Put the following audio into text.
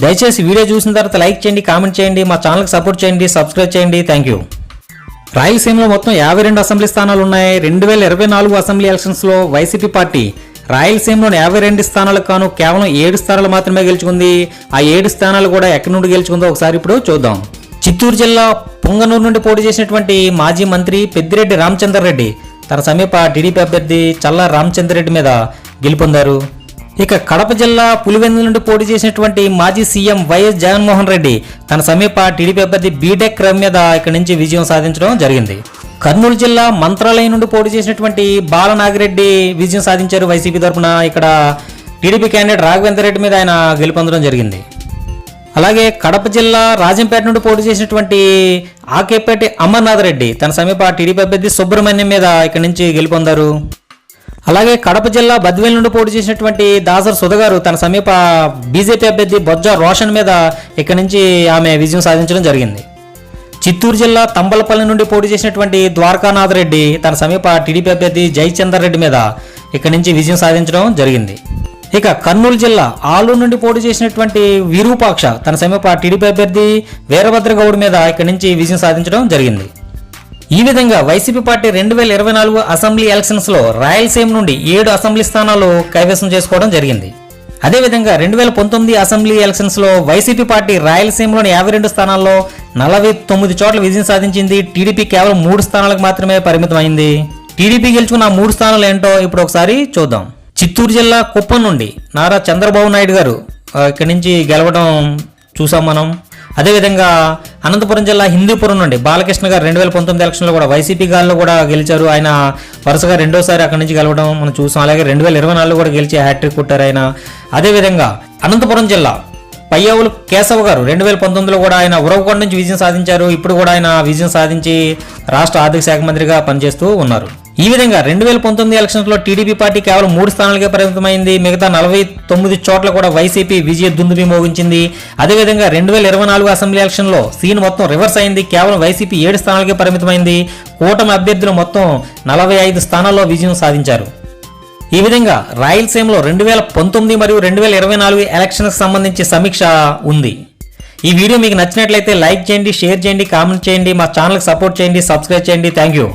దయచేసి వీడియో చూసిన తర్వాత లైక్ చేయండి కామెంట్ చేయండి మా ఛానల్కి సపోర్ట్ చేయండి సబ్స్క్రైబ్ చేయండి. థ్యాంక్ యూ రాయలసీమలో మొత్తం యాభై రెండు అసెంబ్లీ స్థానాలు ఉన్నాయి. రెండు వేల ఇరవై నాలుగు అసెంబ్లీ ఎలక్షన్స్లో వైసీపీ పార్టీ రాయలసీమలోని యాభై రెండు స్థానాలకు కాను కేవలం ఏడు స్థానాలు మాత్రమే గెలుచుకుంది. ఆ ఏడు స్థానాలు కూడా ఎక్కడి నుండి గెలుచుకుందో ఒకసారి ఇప్పుడు చూద్దాం. చిత్తూరు జిల్లా పొంగనూరు నుండి పోటీ చేసినటువంటి మాజీ మంత్రి పెద్దిరెడ్డి రామచందర్ రెడ్డి తన సమీప టీడీపీ అభ్యర్థి చల్లా రామచంద్రరెడ్డి మీద గెలుపొందారు. ఇక కడప జిల్లా పులివెందుల నుండి పోటీ చేసినటువంటి మాజీ సీఎం వైఎస్ జగన్మోహన్ రెడ్డి తన సమీప టీడీపీ అభ్యర్థి బీటెక్ రవి మీద ఇక్కడి నుంచి విజయం సాధించడం జరిగింది. కర్నూలు జిల్లా మంత్రాలయం నుండి పోటీ చేసినటువంటి బాలనాగిరెడ్డి విజయం సాధించారు వైసీపీ తరఫున ఇక్కడ టీడీపీ క్యాండిడేట్ రాఘవేంద్ర రెడ్డి మీద ఆయన గెలుపొందడం జరిగింది. అలాగే కడప జిల్లా రాజంపేట నుండి పోటీ చేసినటువంటి ఆకేపేటి అమర్నాథ్ రెడ్డి తన సమీప టీడీపీ అభ్యర్థి సుబ్రహ్మణ్యం మీద ఇక్కడి నుంచి గెలుపొందారు. అలాగే కడప జిల్లా బద్వేల్ నుండి పోటీ చేసినటువంటి దాసర్ సుధ గారు తన సమీప బీజేపీ అభ్యర్థి బొజ్జ రోషన్ మీద ఇక్కడి నుంచి ఆమె విజయం సాధించడం జరిగింది. చిత్తూరు జిల్లా తంబలపల్లి నుండి పోటీ చేసినటువంటి ద్వారకానాథ్ రెడ్డి తన సమీప టీడీపీ అభ్యర్థి జయచందర్ రెడ్డి మీద ఇక్కడి నుంచి విజయం సాధించడం జరిగింది. ఇక కర్నూలు జిల్లా ఆలూరు నుండి పోటీ చేసినటువంటి విరూపాక్ష తన సమీప టీడీపీ అభ్యర్థి వీరభద్రగౌడ్ మీద ఇక్కడి నుంచి విజయం సాధించడం జరిగింది. ఈ విధంగా వైసీపీ పార్టీ రెండు వేల ఇరవై నాలుగు అసెంబ్లీ ఎలక్షన్స్లో రాయలసీమ నుండి ఏడు అసెంబ్లీ స్థానాలు కైవసం చేసుకోవడం జరిగింది. అదేవిధంగా రెండు వేల పంతొమ్మిది అసెంబ్లీ ఎలక్షన్స్లో వైసీపీ పార్టీ రాయలసీమలోని యాభై రెండు స్థానాల్లో నలభై తొమ్మిది చోట్ల విజయం సాధించింది. టీడీపీ కేవలం మూడు స్థానాలకు మాత్రమే పరిమితమైంది. టీడీపీ గెలుచుకున్న మూడు స్థానాలు ఏంటో ఇప్పుడు ఒకసారి చూద్దాం. చిత్తూరు జిల్లా కుప్పం నుండి నారా చంద్రబాబు నాయుడు గారు ఇక్కడి నుంచి గెలవడం చూసాం మనం. అదేవిధంగా అనంతపురం జిల్లా హిందూపురం నుండి బాలకృష్ణ గారు రెండు వేల పంతొమ్మిది ఎలక్షన్లో కూడా వైసీపీ గాల్లో కూడా గెలిచారు. ఆయన వరుసగా రెండోసారి అక్కడి నుంచి గెలవడం మనం చూసాం. అలాగే రెండు వేల ఇరవై నాలుగులో కూడా గెలిచి హ్యాట్రిక్ కొట్టారు ఆయన. అదేవిధంగా అనంతపురం జిల్లా పయ్యావులు కేశవ్ గారు రెండు వేల పంతొమ్మిదిలో కూడా ఆయన ఉరవకొండ నుంచి విజయం సాధించారు. ఇప్పుడు కూడా ఆయన విజయం సాధించి రాష్ట్ర ఆర్థిక శాఖ మంత్రిగా పనిచేస్తూ ఉన్నారు. ఈ విధంగా రెండు వేల పంతొమ్మిది ఎలక్షన్స్లో టీడీపీ పార్టీ కేవలం మూడు స్థానాలకే పరిమితమైంది. మిగతా నలభై తొమ్మిది చోట్ల కూడా వైసీపీ విజయ దుందుబి మోగించింది అదేవిధంగా రెండు వేల ఇరవై నాలుగు అసెంబ్లీ ఎలక్షన్లో సీన్ మొత్తం రివర్స్ అయింది. కేవలం వైసీపీ ఏడు స్థానాలకే పరిమితమైంది. కూటమి అభ్యర్థులు మొత్తం నలభై ఐదు స్థానాల్లో విజయం సాధించారు. ఈ విధంగా రాయలసీమలో రెండు వేల పంతొమ్మిది మరియు రెండు వేల ఇరవై నాలుగు ఎలక్షన్కి సంబంధించి సమీక్ష ఉంది. ఈ వీడియో మీకు నచ్చినట్లయితే లైక్ చేయండి షేర్ చేయండి కామెంట్ చేయండి. మా ఛానల్కి సపోర్ట్ చేయండి సబ్స్క్రైబ్ చేయండి. Thank you.